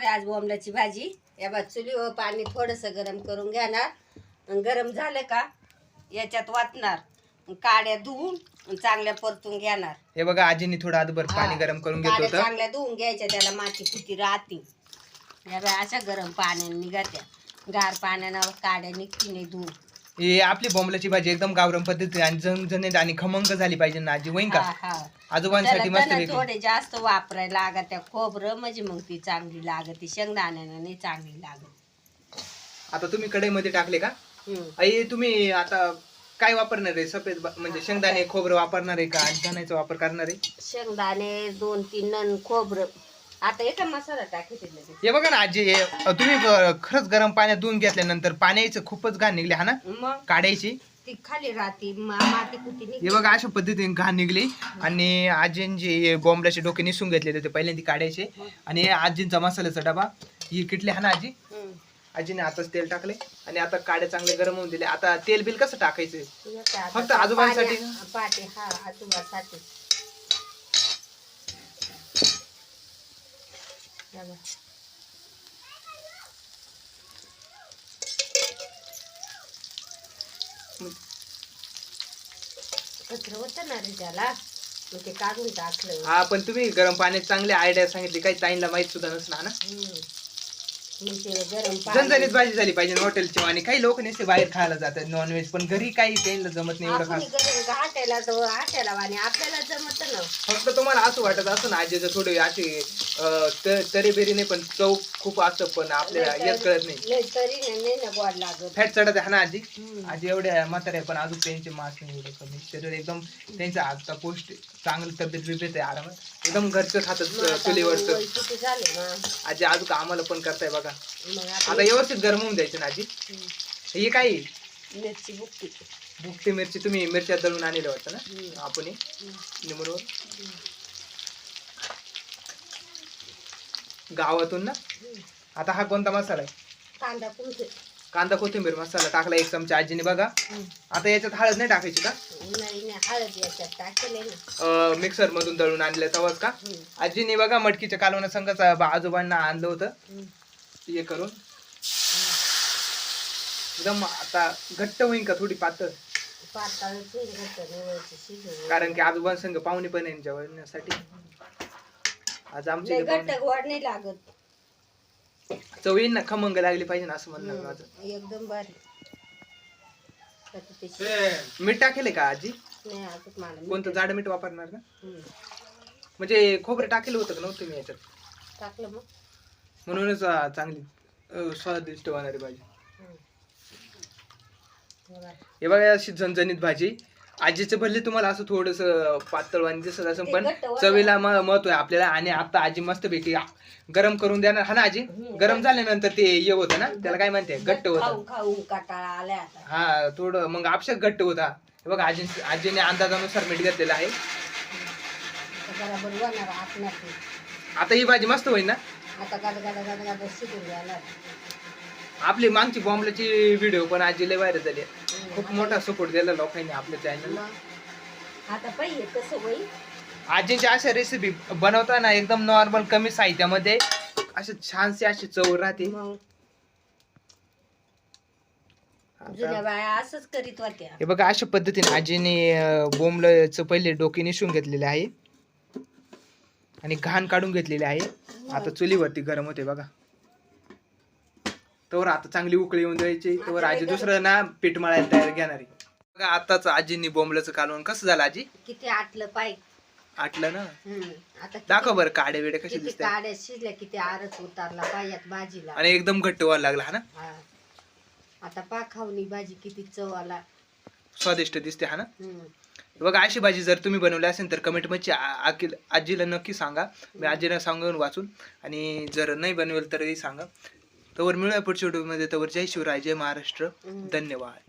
आहे आज बोंबलाची भाजी. या बा चुलीवर पाणी थोडंसं गरम करून घेणार. गरम झालं का याच्यात वाटणार. अन काड्या धुवून चांगल्या परतून घेणार. हे बघा आजीने थोडं आधभर पाणी. गरम करून काड्या होतं. चांगल्या धुवून घ्यायच्या त्याला माती कुती राहते. या बाय अशा गरम पाण्याने निघत्या. गार पाण्यानं काड्या निघती नाही धुवून. हे आपली बोंबलाची भाजी एकदम गावरम पद्धती आणि झणझणीत आणि खमंग झाली पाहिजे ना आजी वहीन का? हा, हा. आजोबांसाठी त्याला मस्त वेगळी थोडे जास्त वापरायला लागत त्या खोबरं म्हणजे मग ती चांगली लागत. ती शेंगदाण्यानं नाही चांगली लागत. आता तुम्ही कढईमध्ये टाकले का? हम्म. आई तुम्ही आता काय वापरणार आहे? सफेद बा- म्हणजे शेंगदाणे खोबरं वापरणार आहे का? आणि धण्याचा वापर करणार आहे? शेंगदाणे दोन तीन नन खोबरं. आता एका मसाला टाकायचे लगेच हे बघा ना आजी हे, तुम्ही ब- खरंच गरम पाण्यात धुवून घेतल्यानंतर पाण्याचं खूपच घाण निघले हा ना? मग? काढायची. ती खाली राहते मा- माती कुती हे निघते. बघा अशा पद्धतीने घाण निघली. आणि आजींचे बॉम्बलाचे डोके निसून घेतले होते पहिल्यांदा काढायचे. आणि आजींचा मसाल्याचा डबा ही किटली हा ना आजी? हम्म. आजीने आताच तेल टाकले आणि आता काड्या चांगले गरम होऊन दिले आता तेल बिल कसं टाकायचं? तुझं काय आता फक्त आजोबांसाठी? पाण्या- पाटे हा आजोबासाठी. बघ. कचरं होतं ना रे त्याला मग ते काढून टाकलं हा पण तुम्ही गरम पाण्यात चांगले आयडिया सांगितली काही ताईंना माहीत सुद्धा नसणार ना हम्म. झणझणीत भाजी झाली पाहिजे हॉटेलची आणि काही लोक नसते बाहेर खायला जातात नॉनव्हेज पण घरी काही त्यांना जमत नाही एवढं खास गरम हाटायला जाऊ हाटायला आणि आपल्याला जमत ना. फक्त तुम्हाला असं वाटत असं ना आजीचं थोडी अशी तरी बेरी नाही पण चव खूप असतं पण आपल्याला लय येत कळत नाही. तरी नाही नाही ना गोड लागत. फॅट चढत आहे ना आजी. आजी एवढे म्हातारे आहे, पण अजून त्यांचे मास नाही एवढं कमी. शरीर एकदम त्यांचं आता पौष्टिक चांगली तब्येत बिब्येत आहे आरामात. एकदम घरचं खातात आता चुलीवरचं. वय किती झाले ना. आजी अजून आम्हाला पण करताय बघा. मग आता आता व्यवस्थित गरम होऊन द्यायचं ना आजी? हम्म. हे काय? मिरची भुकटी मिरची तुम्ही मिरच्या दळून आणले वाटतं हम्म. ना आपण हे, गावातून ना? आता हा कोणता मसाला आहे? कांदा कुंठे कांदा कोथिंबीर मसाला टाकला एक चमचा आजीने बघा. आता याच्यात हळद नाही टाकायची का? नाही नाही हळद याच्यात टाकले ना. मिक्सर मधून दळून आणलं तवाच का. आजीने बघा मटकीच्या कालवणा संघाच आजोबांना आणलं होतं. हे करून. एकदम आता घट्ट होईन का थोडी पातळ? कारण की आजोबांसंग पाहुणे पण जेवण्यासाठी आज इथे घट्ट गोड नाही लागत. चव येईन ना खमंग लागली पाहिजे ना असं म्हणणं माझं. एकदम भारी. शिजवून- मीठ टाकेले का आजी? नाही अजून मला कोणतं जाड मीठ वापरणार का हम्म. म्हणजे खोबरं टाकेलं होतं का नव्हतं मी याच्यात? टाकलं मग. म्हणूनच अं, चांगली अं, स्वादिष्ट होणारी भाजी. हम्म. हे बघा अशी झणझणीत भाजी. आजीचं भरले तुम्हाला असं थोडस पातळ आणि दिसत असं पण. चवीला म- महत्त्व आहे. आपल्याला आणि आता आजी मस्त पैकी गरम करून देणार. हा ना आजी. गरम झाल्यानंतर ते हे होतं ना? त्याला काय म्हणते? घट्ट होतं. खाऊन खाऊन काटाळा आलाय आता. हा थोडं मग आपशात घट्ट होता. हे बघा आजी आजीने अंदाजानुसार मीठ घेतलेलं आहे. आता बरोबर होणार आटण्यात आता ही भाजी मस्त होईल ना? आता गाड गाड गाड गाड शिजून जाणार आपली मागची बॉम्बलाची व्हिडिओ पण आजी लय व्हायरल झाली आहे. खूप मोठा सपोर्ट दिला लोकांनी आपल्या चॅनलला आता पाहिजे कसं होईल. आजीच्या अशा रेसिपी बनवताना एकदम नॉर्मल कमी साहित्यामध्ये अशी छानशी अशी चव राहते. मग. जुन्या बाया असंच करीत होत्या. हे बघा अशा पद्धतीने आजीने बोंबलचं पहिले डोके निसून घेतलेले आहे. आणि घाण काढून घेतलेले आहे. आता चुलीवरती गरम होते बघा. तवर आता चांगली उकळी येऊन द्यायची तवर आजी दुसरं ना पीठ मळायला तयार घेणार. बघा आताच आजीने बोंबलाचं कालवण. कसं झालं आजी? किती आटलं पाय. आटलं ना? हम्म. आता किती- दाखव बरं काडे वेडे कसे किती दिसतात. काड्या शिजल्या किती आरच उतारला पायात भाजीला. आणि एकदम घट्ट व्हायला लागला हा ना? हा. आता पा खावणी भाजी किती चव आला. स्वादिष्ट दिसते हा ना? हम्म. बघा अशी भाजी जर तुम्ही बनवली असेल तर कमेंटमध्ये आजीला नक्की सांगा. मी आजीला सांगून वाचून. आणि जर नाही बनवेल तरी सांगा. तवर मिळूया पुढच्या व्हिडिओमध्ये. तवर जय शिवराय जय महाराष्ट्र. धन्यवाद.